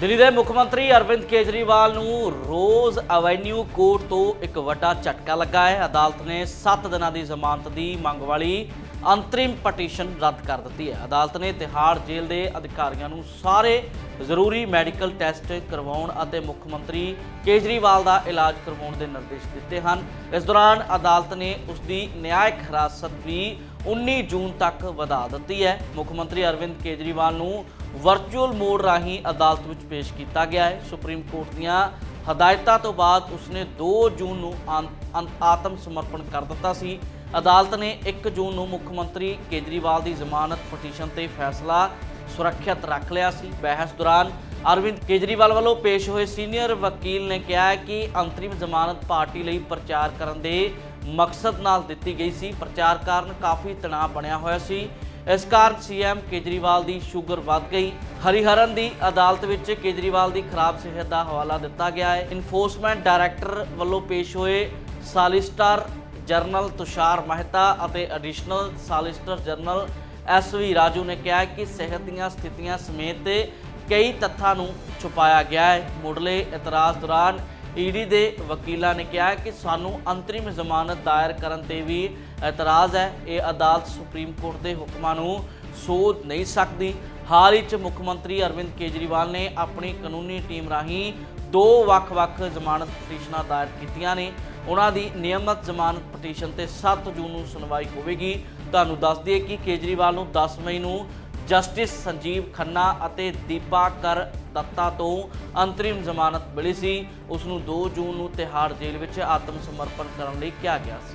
ਦਿੱਲੀ ਦੇ ਮੁੱਖ ਮੰਤਰੀ ਅਰਵਿੰਦ ਕੇਜਰੀਵਾਲ ਨੂੰ ਰੋਜ਼ ਐਵੇਨਿਊ ਕੋਰਟ ਤੋਂ ਇੱਕ ਵੱਡਾ ਝਟਕਾ ਲੱਗਾ ਹੈ। ਅਦਾਲਤ ਨੇ 7 ਦਿਨਾਂ ਦੀ ਜ਼ਮਾਨਤ ਦੀ ਮੰਗ ਵਾਲੀ ਅੰਤਰਿਮ ਪਟੀਸ਼ਨ ਰੱਦ ਕਰ ਦਿੱਤੀ ਹੈ। ਅਦਾਲਤ ਨੇ ਤਿਹਾੜ ਜੇਲ੍ਹ ਦੇ ਅਧਿਕਾਰੀਆਂ ਨੂੰ ਸਾਰੇ ਜ਼ਰੂਰੀ ਮੈਡੀਕਲ ਟੈਸਟ ਕਰਵਾਉਣ ਅਤੇ ਮੁੱਖ ਮੰਤਰੀ ਕੇਜਰੀਵਾਲ ਦਾ ਇਲਾਜ ਕਰਵਾਉਣ ਦੇ ਨਿਰਦੇਸ਼ ਦਿੱਤੇ ਹਨ। ਇਸ ਦੌਰਾਨ ਅਦਾਲਤ ਨੇ ਉਸ ਦੀ ਨਿਆਇਕ ਹਿਰਾਸਤ ਵੀ 19 ਜੂਨ ਤੱਕ ਵਧਾ ਦਿੱਤੀ ਹੈ। ਮੁੱਖ ਮੰਤਰੀ ਅਰਵਿੰਦ ਕੇਜਰੀਵਾਲ ਨੂੰ ਵਰਚੁਅਲ ਮੋਡ ਰਾਹੀਂ ਅਦਾਲਤ ਵਿੱਚ ਪੇਸ਼ ਕੀਤਾ ਗਿਆ ਹੈ। ਸੁਪਰੀਮ ਕੋਰਟ ਦੀਆਂ ਹਦਾਇਤਾਂ ਤੋਂ ਬਾਅਦ ਉਸਨੇ 2 ਜੂਨ ਨੂੰ ਆਂ- ਆਤਮ ਸਮਰਪਣ ਕਰ ਦਿੱਤਾ ਸੀ। ਅਦਾਲਤ ਨੇ 1 ਜੂਨ ਨੂੰ ਮੁੱਖ ਮੰਤਰੀ ਕੇਜਰੀਵਾਲ ਦੀ ਜ਼ਮਾਨਤ ਪਟੀਸ਼ਨ ਤੇ ਫੈਸਲਾ ਸੁਰੱਖਿਅਤ ਰੱਖ ਲਿਆ ਸੀ। ਬਹਿਸ ਦੌਰਾਨ ਅਰਵਿੰਦ ਕੇਜਰੀਵਾਲ ਵੱਲੋਂ ਪੇਸ਼ ਹੋਏ ਸੀਨੀਅਰ ਵਕੀਲ ਨੇ ਕਿਹਾ ਕਿ ਅੰਤਰਿਮ ਜ਼ਮਾਨਤ ਪਾਰਟੀ ਲਈ ਪ੍ਰਚਾਰ ਕਰਨ ਦੇ ਮਕਸਦ ਨਾਲ ਦਿੱਤੀ ਗਈ ਸੀ। ਪ੍ਰਚਾਰ ਕਾਰਨ ਕਾਫੀ ਤਣਾਅ ਬਣਿਆ ਹੋਇਆ ਸੀ। ਇਸ ਕਾਰਨ ਸੀਐਮ ਕੇਜਰੀਵਾਲ ਦੀ ਸ਼ੂਗਰ ਵੱਧ ਗਈ। ਹਰੀਹਰਨ ਦੀ ਅਦਾਲਤ ਵਿੱਚ ਕੇਜਰੀਵਾਲ ਦੀ ਖਰਾਬ ਸਿਹਤ ਦਾ ਹਵਾਲਾ ਦਿੱਤਾ ਗਿਆ ਹੈ। ਇਨਫੋਰਸਮੈਂਟ ਡਾਇਰੈਕਟਰ ਵੱਲੋਂ ਪੇਸ਼ ਹੋਏ ਸਾਲਿਸਟਰ ਜਨਰਲ ਤੁਸ਼ਾਰ ਮਹਿਤਾ ਅਤੇ additional solicitor general S V Raju ਨੇ ਕਿਹਾ ਕਿ ਸਿਹਤ ਦੀਆਂ ਸਥਿਤੀਆਂ ਸਮੇਤ ਕਈ ਤੱਥਾਂ ਨੂੰ ਛੁਪਾਇਆ ਗਿਆ ਹੈ। ਮੁੱਢਲੇ ਇਤਰਾਜ਼ ਦੌਰਾਨ ਈਡੀ ਦੇ ਵਕੀਲਾਂ ਨੇ ਕਿਹਾ ਕਿ ਸਾਨੂੰ ਅੰਤਰਿਮ ਜ਼ਮਾਨਤ ਦਾਇਰ ਕਰਨ ਤੇ ਵੀ ਇਤਰਾਜ਼ ਹੈ। ਇਹ ਅਦਾਲਤ ਸੁਪਰੀਮ ਕੋਰਟ ਦੇ ਹੁਕਮਾਂ ਨੂੰ ਸੋਧ ਨਹੀਂ ਸਕਦੀ। ਹਾਲ ਹੀ ਚ ਮੁੱਖ ਮੰਤਰੀ ਅਰਵਿੰਦ ਕੇਜਰੀਵਾਲ ਨੇ ਆਪਣੀ ਕਾਨੂੰਨੀ ਟੀਮ ਰਾਹੀਂ ਦੋ ਵੱਖ-ਵੱਖ ਜ਼ਮਾਨਤ ਪਟੀਸ਼ਨਾਂ ਦਾਇਰ ਕੀਤੀਆਂ ਨੇ। ਉਹਨਾਂ ਦੀ ਨਿਯਮਤ ਜ਼ਮਾਨਤ ਪਟੀਸ਼ਨ ਤੇ 7 ਜੂਨ ਨੂੰ ਸੁਣਵਾਈ ਹੋਵੇਗੀ। ਤੁਹਾਨੂੰ ਦੱਸ ਦਈਏ ਕਿ ਕੇਜਰੀਵਾਲ ਨੂੰ 10 ਮਈ ਨੂੰ ਜਸਟਿਸ ਸੰਜੀਵ ਖੰਨਾ ਅਤੇ ਦੀਪਾ ਕਰ ਦੱਤਾ ਤੋਂ ਅੰਤਰਿਮ ਜ਼ਮਾਨਤ ਮਿਲੀ ਸੀ। ਉਸ ਨੂੰ 2 ਜੂਨ ਨੂੰ ਤਿਹਾੜ ਜੇਲ੍ਹ ਵਿੱਚ ਆਤਮ ਸਮਰਪਣ ਕਰਨ ਲਈ ਕਿਹਾ ਗਿਆ ਸੀ।